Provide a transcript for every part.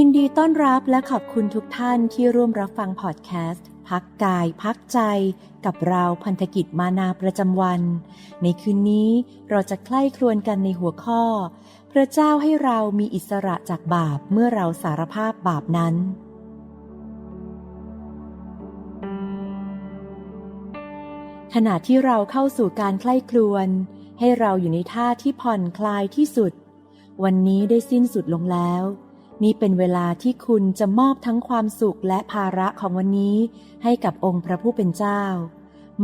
ยินดีต้อนรับและขอบคุณทุกท่านที่ร่วมรับฟังพอดแคสต์ พักกายพักใจ กับเราพันธกิจมานาประจำวัน ในคืนนี้เราจะใคร่ครวญกันในหัวข้อ พระเจ้าให้เรามีอิสระจากบาปเมื่อเราสารภาพบาปนั้นขณะที่เราเข้าสู่การใคร่ครวญให้เราอยู่ในท่าที่ผ่อนคลายที่สุด วันนี้ได้สิ้นสุดลงแล้ว นี่เป็นเวลาที่คุณจะมอบทั้งความสุขและภาระของวันนี้ ให้กับองค์พระผู้เป็นเจ้า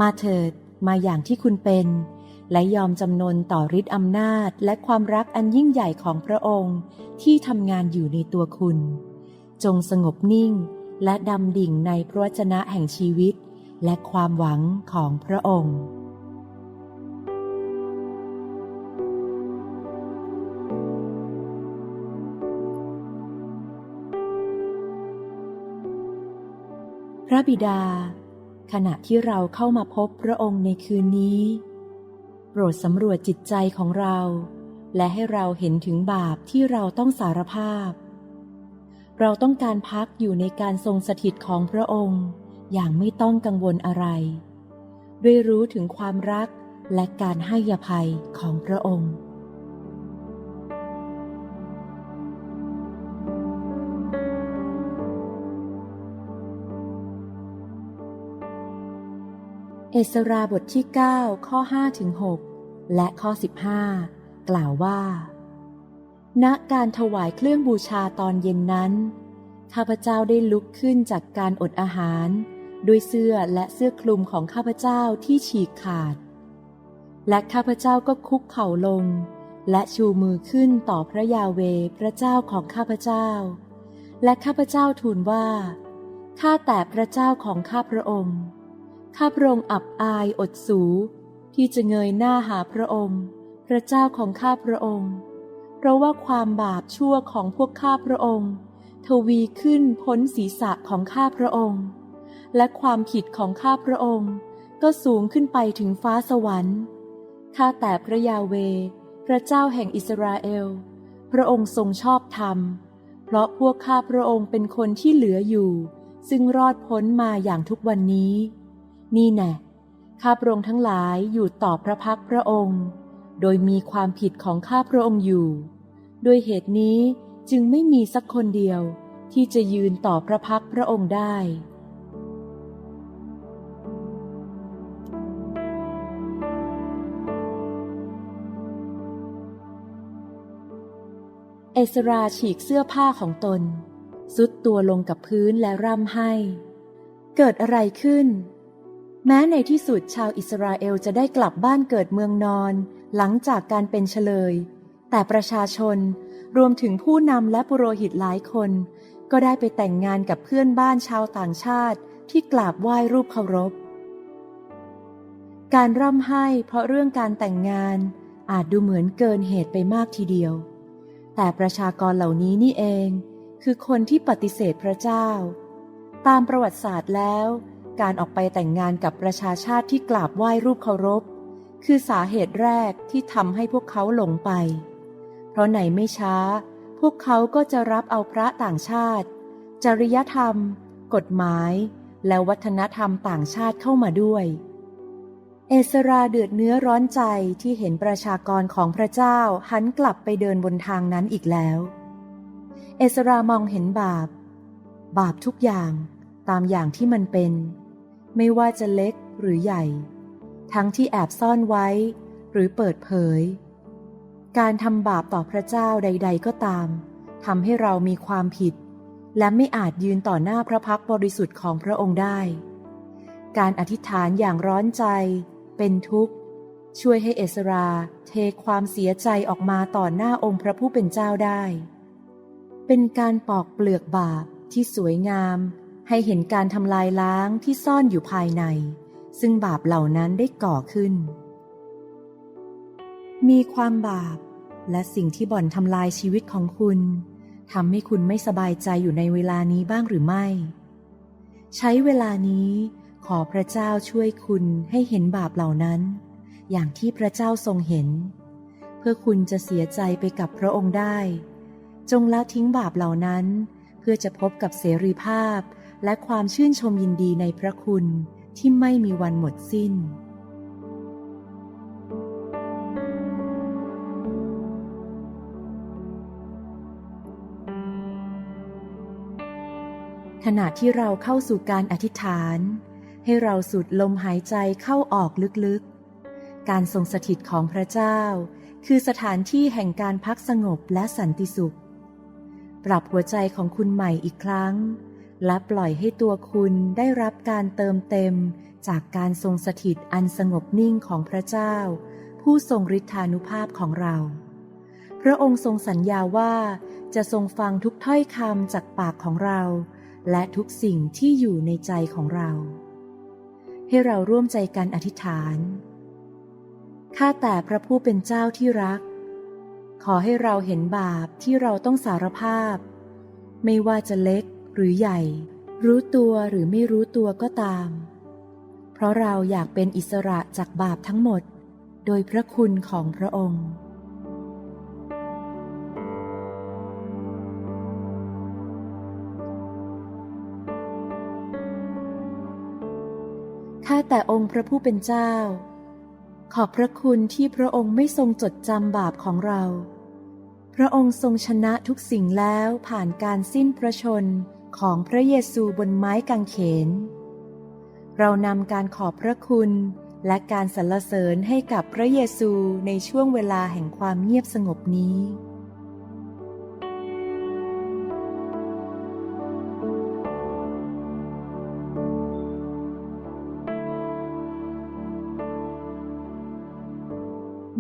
มาเถิดมาอย่างที่คุณเป็น และยอมจำนนต่อฤทธิ์อำนาจและความรักอันยิ่งใหญ่ของพระองค์ที่ทำงานอยู่ในตัวคุณ จงสงบนิ่งและดำดิ่งในพระวจนะแห่งชีวิต และความหวังของพระองค์ ระบิดา ขณะที่เราเข้ามาพบพระองค์ในคืนนี้ โปรดสำรวจจิตใจของเรา และให้เราเห็นถึงบาปที่เราต้องสารภาพ เราต้องการพักอยู่ในการทรงสถิตของพระองค์ อย่างไม่ต้องกังวลอะไร ด้วยรู้ถึงความรักและการให้อภัยของพระองค์ เอสราบทที่ 9 ข้อ5ถึง6และข้อ 15 กล่าวว่า ณ การถวายเครื่องบูชาตอนเย็นนั้น ข้าพเจ้าได้ลุกขึ้นจากการอดอาหาร ด้วยเสื้อและเสื้อคลุมของข้าพเจ้าที่ฉีกขาด และข้าพเจ้าก็คุกเข่าลง และชูมือขึ้นต่อพระยาเวพระเจ้าของข้าพเจ้า และข้าพเจ้าทูลว่า ข้าแต่พระเจ้าของข้าพระองค์ ข้าพระองค์อับอายอดสู ที่จะเงยหน้าหาพระองค์ พระเจ้าของข้าพระองค์ เพราะว่าความบาปชั่วของพวกข้าพระองค์ ทวีขึ้นพ้นศีรษะของข้าพระองค์ และความผิดของข้าพระองค์ ก็สูงขึ้นไปถึงฟ้าสวรรค์ข้าแต่พระยาเว พระเจ้าแห่งอิสราเอล พระองค์ทรงชอบธรรม เพราะพวกข้าพระองค์เป็นคนที่เหลืออยู่ ซึ่งรอดพ้นมาอย่างทุกวันนี้ นี่แน่ข้าพระองค์ทั้งหลายอยู่ต่อพระพักพระองค์ โดยมีความผิดของข้าพระองค์อยู่ด้วยเหตุนี้จึงไม่มีสักคนเดียวที่จะยืนต่อพระพักพระองค์ได้ เอสราฉีกเสื้อผ้าของตน สุดตัวลงกับพื้นและร่ำไห้ เกิดอะไรขึ้น แม้ในที่สุดชาวอิสราเอลจะได้กลับบ้านเกิดเมืองนอน หลังจากการเป็นเฉลย แต่ประชาชนรวมถึงผู้นำและปุโรหิตหลายคน ก็ได้ไปแต่งงานกับเพื่อนบ้านชาวต่างชาติที่กราบไหว้รูปเคารพ การร่ำไห้เพราะเรื่องการแต่งงานอาจดูเหมือนเกินเหตุไปมากทีเดียว แต่ประชากรเหล่านี้นี่เอง คือคนที่ปฏิเสธพระเจ้า ตามประวัติศาสตร์แล้ว การออกไปแต่งงานกับประชาชาติที่กราบไหว้รูปเคารพ คือสาเหตุแรกที่ทำให้พวกเขาหลงไป เพราะไหนไม่ช้า พวกเขาก็จะรับเอาพระต่างชาติ จริยธรรม กฎหมาย และวัฒนธรรมต่างชาติเข้ามาด้วย เอสราเดือดเนื้อร้อนใจที่เห็นประชากรของพระเจ้าหันกลับไปเดินบนทางนั้นอีกแล้ว เอสรามองเห็นบาป บาปทุกอย่างตามอย่างที่มันเป็น ไม่ว่าจะเล็กหรือใหญ่ ทั้งที่แอบซ่อนไว้ หรือเปิดเผย การทำบาปต่อพระเจ้าใด ๆ ก็ตามทำให้เรามีความผิด และไม่อาจยืนต่อหน้าพระพักตร์บริสุทธิ์ของพระองค์ได้ การอธิษฐานอย่างร้อนใจ เป็นทุกข์ ช่วยให้เอสราเทความเสียใจออกมาต่อหน้าองค์พระผู้เป็นเจ้าได้ เป็นการปอกเปลือกบาปที่สวยงาม ให้เห็นการทำลายล้างที่ซ่อนอยู่ภายใน ซึ่งบาปเหล่านั้นได้ก่อขึ้น มีความบาปและสิ่งที่บ่อนทำลายชีวิตของคุณทำให้คุณไม่สบายใจอยู่ในเวลานี้บ้างหรือไม่ ใช้เวลานี้ขอพระเจ้าช่วยคุณให้เห็นบาปเหล่านั้น อย่างที่พระเจ้าทรงเห็น เพื่อคุณจะเสียใจไปกับพระองค์ได้ จงละทิ้งบาปเหล่านั้น เพื่อจะพบกับเสรีภาพ และความชื่นชมยินดีในพระคุณที่ไม่มีวันหมดสิ้น ขณะที่เราเข้าสู่การอธิษฐาน ให้เราสูดลมหายใจเข้าออกลึกๆ การทรงสถิตของพระเจ้า คือสถานที่แห่งการพักสงบและสันติสุข ปรับหัวใจของคุณใหม่อีกครั้ง และปล่อยให้ตัวคุณได้รับการเติมเต็ม จากการทรงสถิตอันสงบนิ่งของพระเจ้า ผู้ทรงฤทธานุภาพของเรา พระองค์ทรงสัญญาว่า จะทรงฟังทุกถ้อยคำจากปากของเรา และทุกสิ่งที่อยู่ในใจของเรา ให้เราร่วมใจกันอธิษฐานข้าแต่พระผู้เป็นเจ้าที่รัก ขอให้เราเห็นบาปที่เราต้องสารภาพ ไม่ว่าจะเล็ก หรือใหญ่ รู้ตัวหรือไม่รู้ตัวก็ตาม เพราะเราอยากเป็นอิสระจากบาปทั้งหมด โดยพระคุณของพระองค์ข้าแต่องค์พระผู้เป็นเจ้า ขอบพระคุณที่พระองค์ไม่ทรงจดจำบาปของเรา พระองค์ทรงชนะทุกสิ่งแล้วผ่านการสิ้นพระชน ของพระเยซูบนไม้กางเขน เรานำการขอบพระคุณและการสรรเสริญให้กับพระเยซูในช่วงเวลาแห่งความเงียบสงบนี้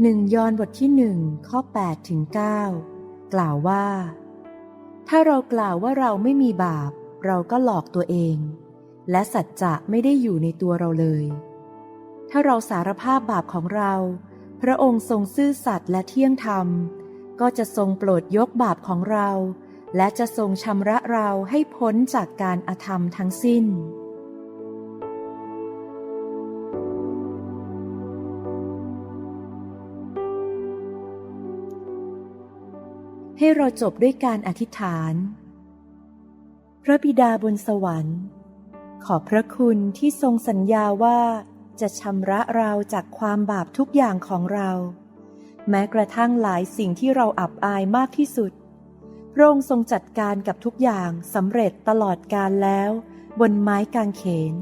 หนึ่งยอห์นบทที่หนึ่งข้อ8ถึง9กล่าวว่า ถ้าเรากล่าวว่าเราไม่มีบาป เราก็หลอกตัวเอง และสัจจะไม่ได้อยู่ในตัวเราเลย ถ้าเราสารภาพบาปของเรา พระองค์ทรงซื่อสัตย์และเที่ยงธรรม ก็จะทรงโปรดยกบาปของเรา และจะทรงชำระเราให้พ้นจากการอธรรมทั้งสิ้น ให้เราจบด้วยการอธิษฐาน พระบิดาบนสวรรค์ ขอบพระคุณที่ทรงสัญญาว่าจะชำระเราจากความบาปทุกอย่างของเรา แม้กระทั่งหลายสิ่งที่เราอับอายมากที่สุด พระองค์ทรงจัดการกับทุกอย่างสำเร็จตลอดกาลแล้ว บนไม้กางเขน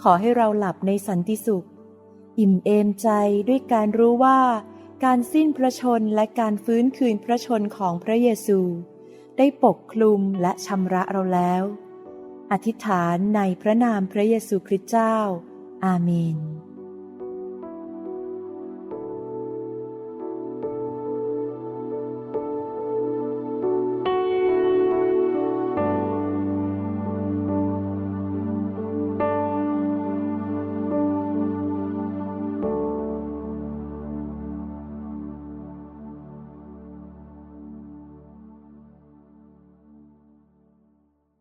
ขอให้เราหลับในสันติสุข อิ่มเอมใจด้วยการรู้ว่า การสิ้นพระชนและการฟื้นคืนพระชนของพระเยซู ได้ปกคลุมและชำระเราแล้ว อธิษฐานในพระนามพระเยซูคริสต์เจ้า อาเมน